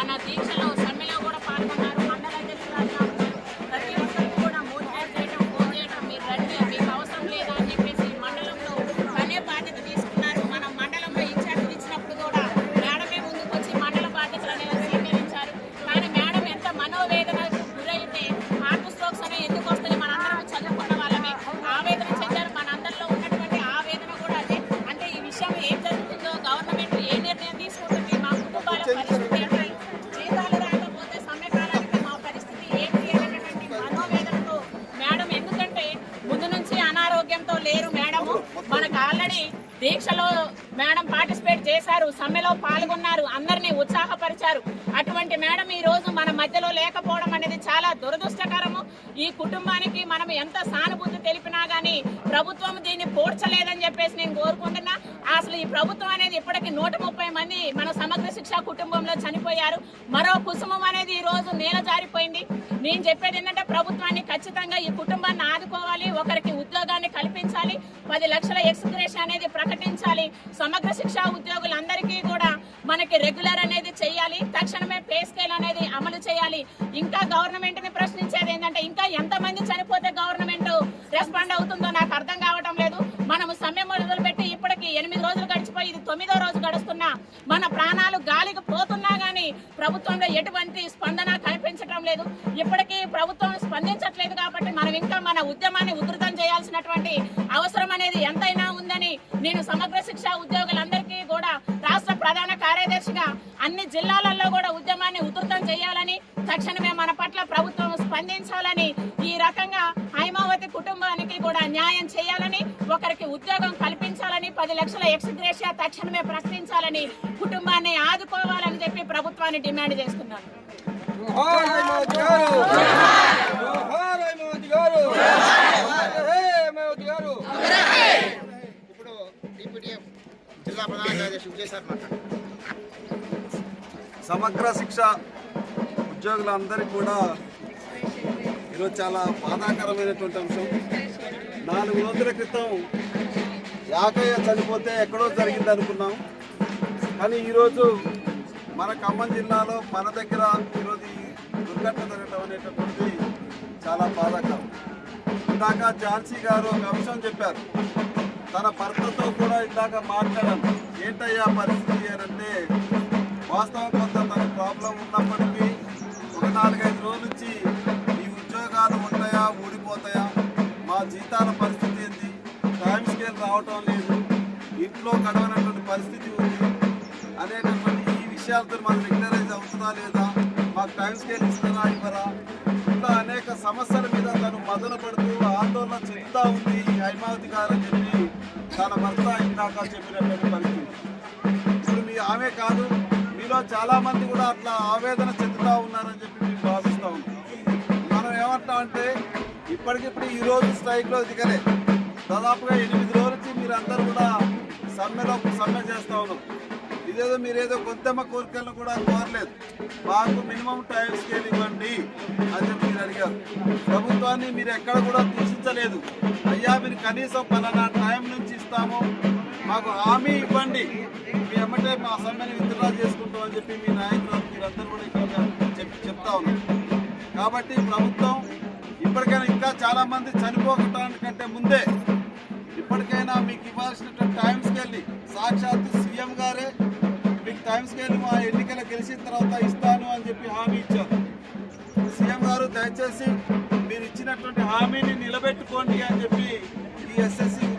Manatí దీక్షలో madam participate చేశారు సమ్మెలో పాల్గొన్నారు అందరినీ ఉత్సాహపరిచారు. అటువంటి మేడం ఈ రోజు మన మధ్యలో లేకపోవడం అనేది చాలా దురదృష్టకరము. ఈ కుటుంబానికి మనం ఎంత సానుభూతి తెలిపినా కానీ ప్రభుత్వం దీన్ని పోడ్చలేదని చెప్పేసి నేను కోరుకుంటున్నా. అసలు ఈ ప్రభుత్వం అనేది ఇప్పటికీ నూట ముప్పై మంది మన సమగ్ర శిక్ష కుటుంబంలో చనిపోయారు. మరో కుసుమం అనేది ఈ రోజు నేల జారిపోయింది. నేను చెప్పేది ఏంటంటే ప్రభుత్వాన్ని ఖచ్చితంగా ఈ కుటుంబాన్ని ఆదుకోవాలి ఒకరికి ఉద్యోగాన్ని కల్పించాలి పది లక్షల ఎక్స్గ్రేషన్ అనేది ప్రకటించాలి. సమగ్ర శిక్షా ఉద్యోగులందరికీ కూడా మనకి రెగ్యులర్ అనేది చేయాలి తక్షణమే పే స్కేల్ అనేది అమలు చేయాలి. ఇంకా గవర్నమెంట్ని ప్రశ్నించేది ఏంటంటే ఇంకా ఎంతమంది చని చేస్తున్నా. మన ప్రాణాలు గాలికి పోతున్నా గానీ ప్రభుత్వంలో ఎటువంటి స్పందన కనిపించడం లేదు. ఇప్పటికీ ప్రభుత్వం స్పందించట్లేదు కాబట్టి మనం ఇంకా మన ఉద్యమాన్ని ఉధృతం చేయాల్సినటువంటి అవసరం అనేది ఎంతైనా ఉందని నేను సమగ్ర శిక్ష ఉద్యోగులందరికీ కూడా రాష్ట్ర ప్రధాన కార్యదర్శిగా అన్ని జిల్లాలలో కూడా ఉద్యమాన్ని ఉధృతం చేయాలని తక్షణమే మన పట్ల ప్రభుత్వం స్పందించాలని ఈ రకంగా హైమావతి కుటుంబానికి కూడా న్యాయం చేయాలని ఒకరికి ఉద్యోగం కల్పించాలని పది లక్షల ఎక్స్గ్రేషియా తక్షణమే ప్రకటించాలని కుటుంబాన్ని ఆదుకోవాలని చెప్పి ప్రభుత్వాన్ని డిమాండ్ చేస్తున్నాను ఇప్పుడు జిల్లా ప్రధాన కార్యదర్శి సమగ్ర శిక్ష ఉద్యోగులందరికీ కూడా ఈరోజు చాలా బాధాకరమైనటువంటి అంశం. నాలుగు రోజుల క్రితం యాకయ్య చనిపోతే ఎక్కడో జరిగింది అనుకున్నాం. కానీ ఈరోజు మన ఖమ్మం జిల్లాలో మన దగ్గర ఈరోజు ఈ దుర్ఘటన జరగడం అనేటటువంటిది చాలా బాధాకరం. ఇందాక ఝాన్సీ గారు ఒక అంశం చెప్పారు. తన భర్తతో కూడా ఇందాక మాట్లాడాను. ఏంటయ్యా పరిస్థితి అంటే వాస్తవం కొంత తన ప్రాబ్లం ఉన్నప్పటికీ ఒక నాలుగైదు రోజుల నుంచి ఈ ఉద్యోగాలు ఉంటాయా ఊడిపోతాయా జీతాల పరిస్థితి ఏంటి? టైం స్కేల్ రావటం లేదు. ఇంట్లో గడవనటువంటి పరిస్థితి ఉంది. అనేటటువంటి ఈ విషయాలతో మనం రెగ్యులరైజ్ అవుతుందా లేదా? మాకు టైం స్కేల్ ఇస్తారా ఇవ్వరా? ఇట్లా అనేక సమస్యల మీద తను మొదలు పడుతూ ఆందోళన చెందుతా ఉంది ఈ హైమావతి గారు అని చెప్పి తన భర్త ఇందాక చెప్పినటువంటి పరిస్థితి. ఇప్పుడు మీ ఆమె కాదు మీలో చాలామంది కూడా అట్లా ఆవేదన చెందుతా ఉన్నారని చెప్పి మేము భావిస్తూ ఉన్నాం. మనం ఏమంటామంటే ఇప్పటికిప్పుడు ఈ రోజు స్ట్రైక్లో దిగలే దాదాపుగా ఎనిమిది రోజుల నుంచి మీరు అందరూ కూడా సమ్మెలో సమ్మె చేస్తూ ఉన్నాం. ఇదేదో మీరేదో కొంతమ్మ కోరికలను కూడా కోరలేదు. మాకు మినిమం టైం స్కేల్ ఇవ్వండి అని చెప్పి మీరు అడిగారు. ప్రభుత్వాన్ని మీరు ఎక్కడ కూడా దూషించలేదు. అయ్యా మీరు కనీసం పలానా టైం నుంచి ఇస్తాము. మాకు హామీ ఇవ్వండి. మీ ఎమ్మటే మా సమ్మెని విత్డ్రా చేసుకుంటాం అని చెప్పి మీ నాయకులు మీరందరూ కూడా ఇక్కడ చెప్పి చెప్తా ఉన్నారు. కాబట్టి ప్రభుత్వం ఇప్పటికైనా ఇంకా చాలా మంది చనిపోకటానికంటే ముందే ఇప్పటికైనా మీకు ఇవ్వాల్సినటువంటి టైం వెళ్ళి సాక్షాత్ సీఎం గారే మీకు టైం స్కేల్ మా ఎన్నికలు గెలిచిన తర్వాత ఇస్తాను అని చెప్పి హామీ ఇచ్చారు. సీఎం గారు దయచేసి మీరు ఇచ్చినటువంటి హామీని నిలబెట్టుకోండి అని చెప్పి ఈ ఎస్ఎస్సి